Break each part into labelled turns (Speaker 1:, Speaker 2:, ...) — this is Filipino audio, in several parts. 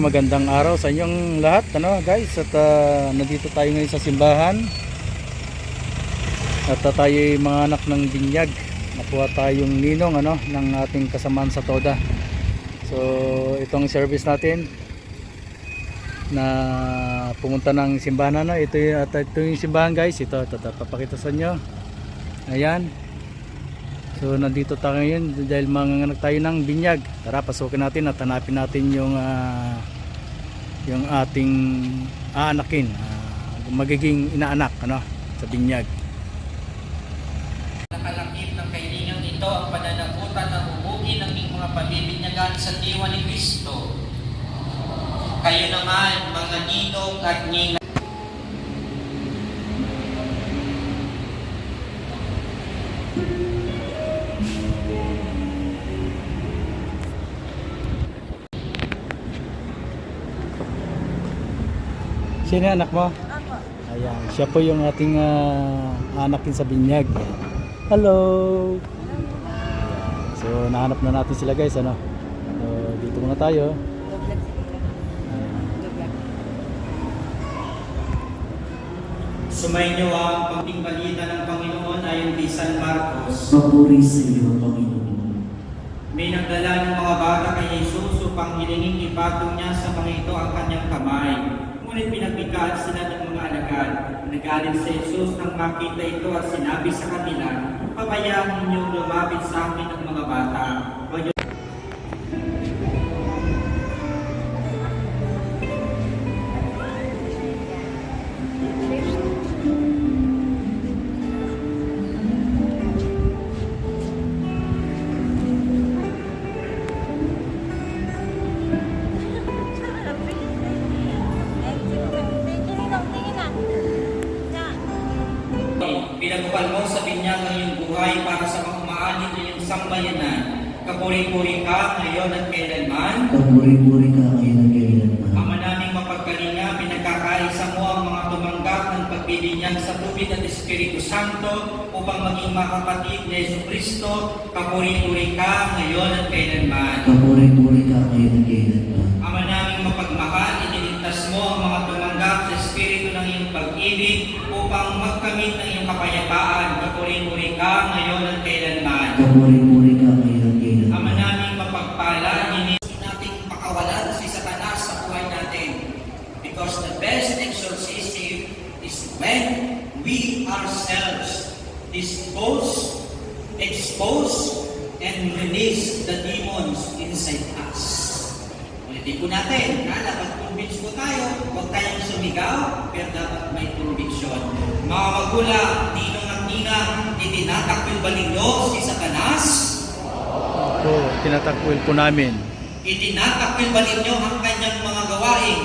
Speaker 1: Magandang araw sa inyong lahat, ano guys, at ah, nandito tayo ngayon sa simbahan. At uh, tayo mga anak ng binyag. Nakuha tayong ninong ano ng ating kasamaan sa Toda. So, itong service natin na pumunta ng simbahan ano, ito at ito yung simbahan guys, ito, ito papakita sa inyo. Ayan. So nandito tayo ngayon dahil manganganak tayo ng binyag. Tara, pasukin natin at hanapin natin yung ah, yung ating aanakin, ah, magiging inaanak ano sa binyag.
Speaker 2: Nakalakip ng kailangan ito ang pananagutan ng umugi ng mga pabibinyagan sa diwa ni Kristo. Kayo naman, mga ninong at ninang,
Speaker 1: Sino yung anak mo?
Speaker 3: Ako.
Speaker 1: Ayan, siya po yung ating ah, aanakin sa binyag. Hello. Ayan, So nahanap na natin sila guys ano. So, dito muna tayo.
Speaker 3: Vlog-vlog.
Speaker 2: sumainyo ang pagting balita ng Panginoon ayon kay San Marcos.
Speaker 4: Papuri sa iyo, Panginoon.
Speaker 2: May nagdala ng mga bata kay Jesus upang hilingin ipatong niya sa mga ito ang kanyang kamay. Ngunit pinagbikaan sila ng mga alagad. Nagalit sa Jesus nang makita ito at sinabi sa kanila, Pabayaan ninyong lumapit sa akin ang mga bata. Huwag mo sa binyag ang iyong buhay para sa mga umaanit ng iyong sambayanan. Kapuri-puri ka ngayon at kailanman.
Speaker 4: Papuri-puri ka ngayon at kailanman.
Speaker 2: Ama naming mapagkalinga, pinagkakaisa mo ang mga tumanggap ng pagbibinyag sa tubig at Espiritu Santo upang maging makapatid ni Yesu Kristo. Kapuri-puri ka ngayon at kailanman.
Speaker 4: Papuri-puri ka ngayon at kailanman.
Speaker 2: Ama naming mapagmahal, iniligtas mo ang mga tumanggap sa Espiritu ng iyong pag-ibig upang magkamit ng iyong kapayapaan. Kapuri-puri ka ngayon at kailanman.
Speaker 4: Papuri-puri ka ngayon at kailanman.
Speaker 2: Ama namin mapagpala, hindi nating pakawalan si Satanas sa buhay natin. Because the best exorcism is when we ourselves dispose, expose, and release the demons inside us. Ulitin po natin, na dapat convince po tayo, huwag tayong sumigaw, pero dapat may conviction. Mga magulang, ninong at ninang, itinatakbil ba ninyo si Satanas?
Speaker 1: Po, tinatakwil po namin.
Speaker 2: Itinatakwil ba ninyo ang kanyang mga gawain?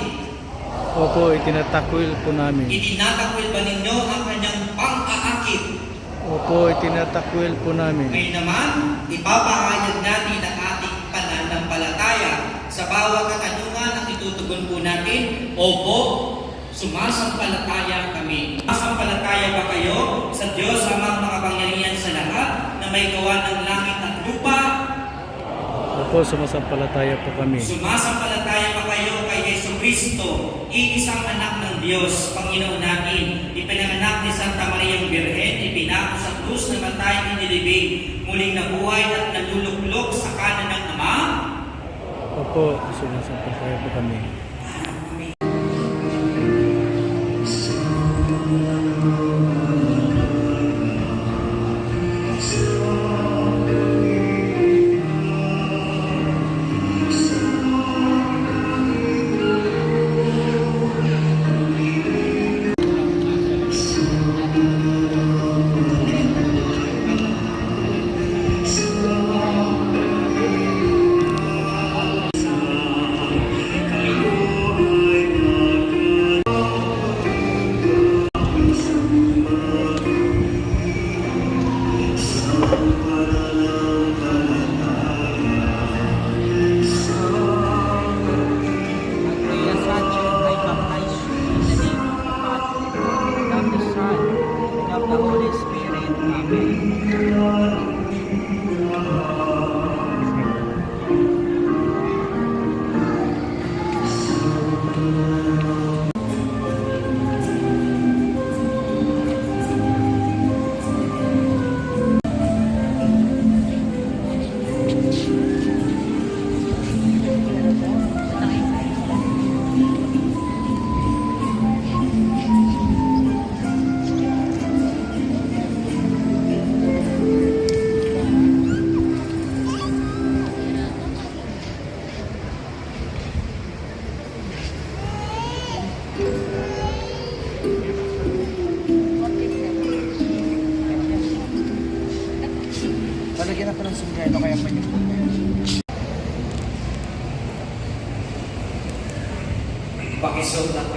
Speaker 1: Opo, itinatakwil po namin.
Speaker 2: Itinatakwil ba ninyo ang kanyang pang-aakit?
Speaker 1: Opo, itinatakwil po namin.
Speaker 2: Ngayon naman, ipapahayag natin ang ating pananampalataya sa bawat katanungan ang itutugon po natin. Opo, sumasampalataya kami. Sumasampalataya ba kayo sa Diyos amang makapangyarihan sa lahat na may gawa ng langit at lupa?
Speaker 1: Opo, sumasampalataya po kami.
Speaker 2: Sumasampalataya pa kayo kay Yesu Kristo, iisang anak ng Diyos, Panginoon natin, ipinanganak ni Santa Maria Birhen, ipinako sa krus na matay inilibing, muling nabuhay at naluluklok sa kanan ng Ama.
Speaker 1: Opo, sumasampalataya po kami.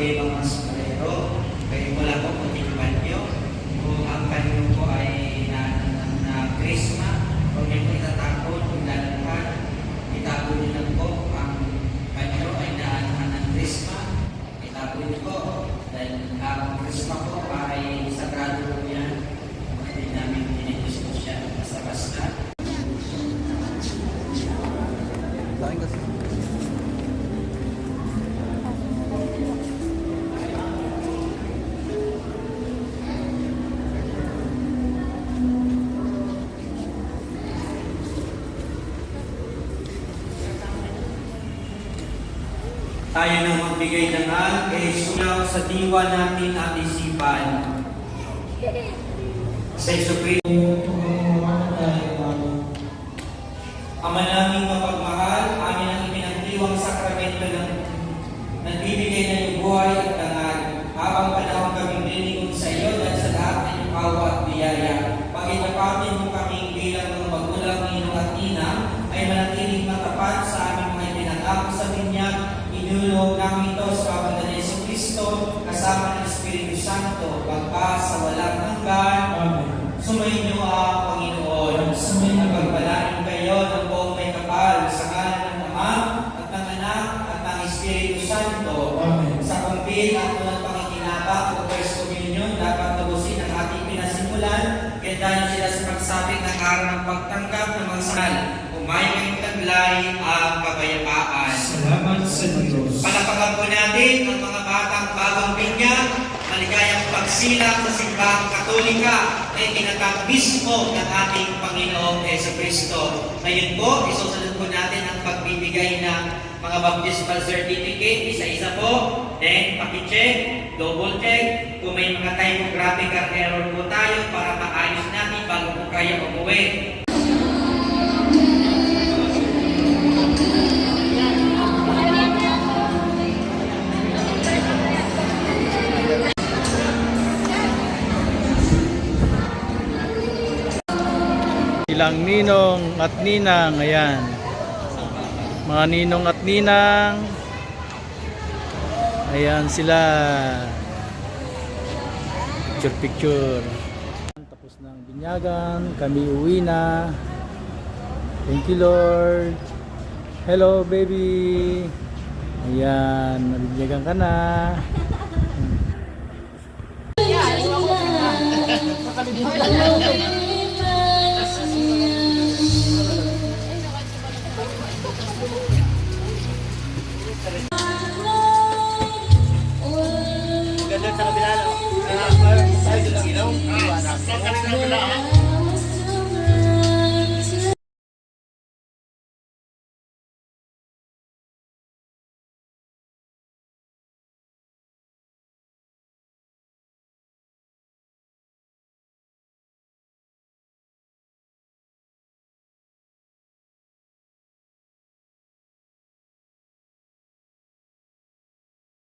Speaker 2: Yung mga sombrero. Kaya wala po Tayo nang magbigay ng al kay suyaw sa diwa natin at isipan. Sa Iso Ama naming mapagmahal, amin ang ipinagdiwang sakramento ng nagbibigay ng iyong buhay at dangal. Habang panahon kaming lilingon sa iyo dahil sa lahat ng iyong awa at biyaya. Pagkitapatin mo kami bilang mga magulang ninong at ninang ay manatiling matapat sa aming mga ipinangako sa binyag. Inulog namin ito sa pamagitan ni Yesu Kristo kasama ng Espiritu Santo pagka sa walang hanggan. Sumayin niyo ang Panginoon. Sumayin ang pagpalain kayo ng buong may kapal sa ngalan ng Ama at ng Anak at ng Espiritu Santo. Sa kumpil at ng pakikinabang o First Communion, dapat tapusin ang ating pinasimulan. Ganda sila sa pagsabing ng araw ng pagtanggap ng mga sanal. Umayon kayong taglay ang kapayapaan.
Speaker 3: Salamat sa Diyos.
Speaker 2: Palapakan po natin ang mga batang pagsilak sa simbahang katolika na itinatag ng ating Panginoong Yeso Kristo. Ngayon po, isusunod po natin ang pagbibigay ng mga baptismal certificate, isa-isa po. Then, pakicheck, double check. Kung may mga typographical error po tayo para maayos natin bago po kayo umuwi.
Speaker 1: Ilang ninong at ninang, ayan. Mga ninong at ninang. Ayan sila. Picture picture. Tapos ng binyagan, kami uwi na. Thank you Lord. Hello baby. Ayan, nabibigyan ka na.
Speaker 5: Sa kabila, no?